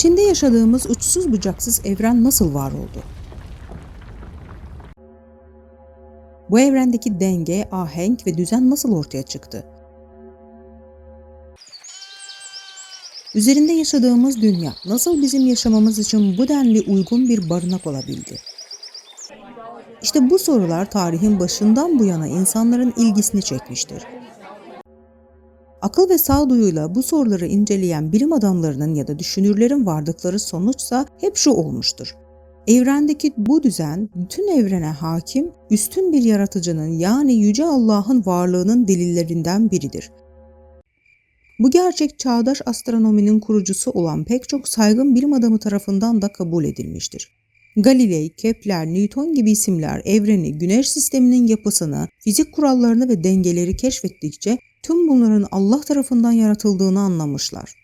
İçinde yaşadığımız uçsuz bucaksız evren nasıl var oldu? Bu evrendeki denge, ahenk ve düzen nasıl ortaya çıktı? Üzerinde yaşadığımız dünya nasıl bizim yaşamamız için bu denli uygun bir barınak olabildi? İşte bu sorular tarihin başından bu yana insanların ilgisini çekmiştir. Akıl ve sağduyuyla bu soruları inceleyen bilim adamlarının ya da düşünürlerin vardıkları sonuçsa hep şu olmuştur. Evrendeki bu düzen bütün evrene hakim, üstün bir yaratıcının yani Yüce Allah'ın varlığının delillerinden biridir. Bu gerçek çağdaş astronominin kurucusu olan pek çok saygın bilim adamı tarafından da kabul edilmiştir. Galilei, Kepler, Newton gibi isimler evreni, güneş sisteminin yapısını, fizik kurallarını ve dengeleri keşfettikçe tüm bunların Allah tarafından yaratıldığını anlamışlar.